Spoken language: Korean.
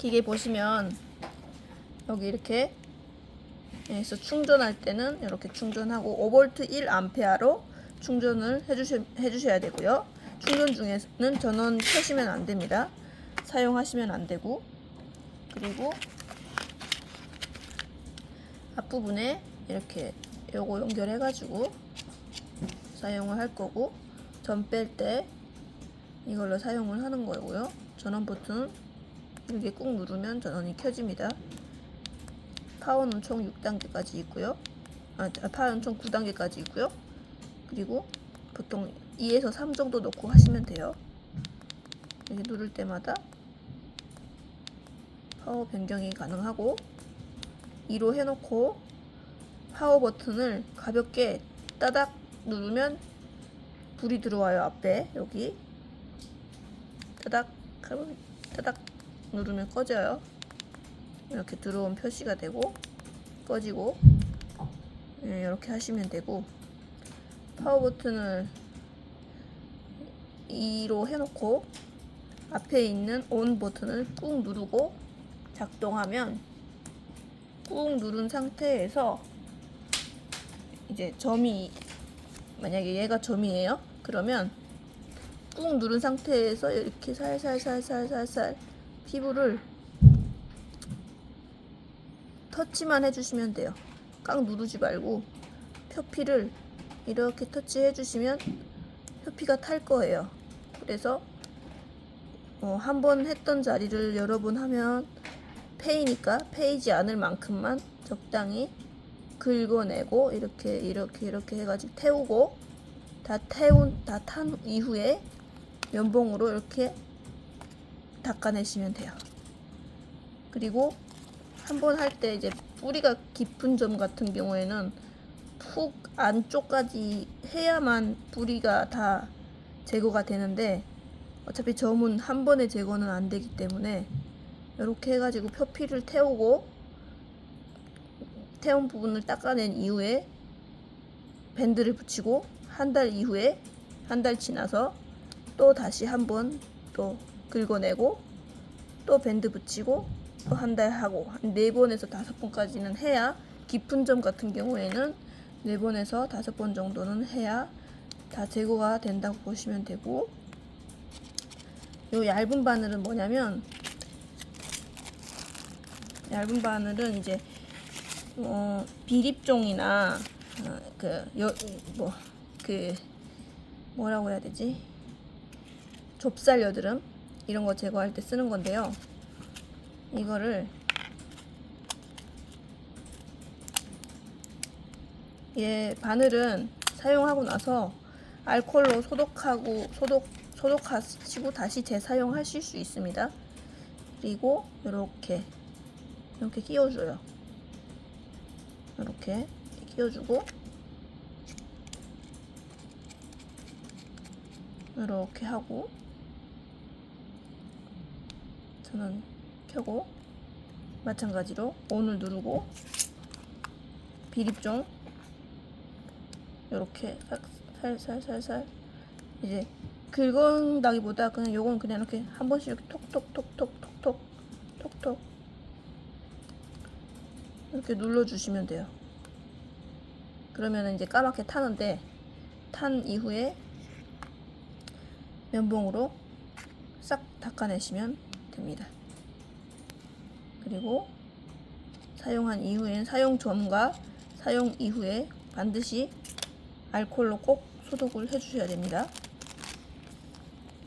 기계 보시면 여기 이렇게 해서 충전할 때는 이렇게 충전하고 5V 1A로 충전을 해주시, 해주셔야 되고요. 충전 중에는 전원 켜시면 안 됩니다. 사용하시면 안 되고 그리고 앞부분에 이렇게 요거 연결해 가지고 사용을 할 거고 전 뺄 때 이걸로 사용을 하는 거고요. 전원 버튼 이렇게 꾹 누르면 전원이 켜집니다. 파워는 총 6단계까지 있고요. 아, 파워는 총 9단계까지 있고요. 그리고 보통 2에서 3 정도 넣고 하시면 돼요. 이렇게 누를 때마다 파워 변경이 가능하고 2로 해놓고 파워 버튼을 가볍게 따닥 누르면 불이 들어와요 앞에 여기 따닥 따닥 누르면 꺼져요. 이렇게 들어온 표시가 되고 꺼지고 예, 이렇게 하시면 되고 파워 버튼을 2로 해놓고 앞에 있는 온 버튼을 꾹 누르고 작동하면 꾹 누른 상태에서 이제 점이 만약에 얘가 점이에요? 그러면 꾹 누른 상태에서 이렇게 살살살살살살 피부를 터치만 해주시면 돼요. 꽉 누르지 말고 표피를 이렇게 터치해 주시면 표피가 탈 거예요. 그래서 어, 한 번 했던 자리를 여러 번 하면 페이니까 페이지 않을 만큼만 적당히 긁어내고 이렇게 이렇게 이렇게 해가지고 태우고 다 태운 다 탄 이후에 면봉으로 이렇게 닦아내시면 돼요. 그리고 한 번 할 때 이제 뿌리가 깊은 점 같은 경우에는 푹 안쪽까지 해야만 뿌리가 다 제거가 되는데 어차피 점은 한 번에 제거는 안 되기 때문에 이렇게 해가지고 표피를 태우고 태운 부분을 닦아낸 이후에 밴드를 붙이고 한 달 이후에 한 달 지나서 또 다시 한번 또 긁어내고 또 밴드 붙이고 또 한 달 하고 한 네 번에서 다섯 번까지는 해야 깊은 점 같은 경우에는 네 번에서 다섯 번 정도는 해야 다 제거가 된다고 보시면 되고 요 얇은 바늘은 뭐냐면 얇은 바늘은 이제 어, 비립종이나 어, 그뭐그 뭐라고 해야 되지? 좁쌀 여드름 이런 거 제거할 때 쓰는 건데요. 이거를 얘 바늘은 사용하고 나서 알콜로 소독하고 소독 소독하시고 다시 재사용하실 수 있습니다. 그리고 이렇게 이렇게 끼워줘요. 이렇게 끼워주고 이렇게 하고 전원 켜고 마찬가지로 ON을 누르고 비립종 이렇게 살살살살 이제 긁은다기보다 그냥 요건 그냥 이렇게 한 번씩 이렇게 톡톡톡톡톡톡 톡톡 이렇게 눌러주시면 돼요. 그러면 이제 까맣게 타는데 탄 이후에 면봉으로 싹 닦아내시면 됩니다. 그리고 사용한 이후엔 사용 전과 사용 이후에 반드시 알콜로 꼭 소독을 해주셔야 됩니다.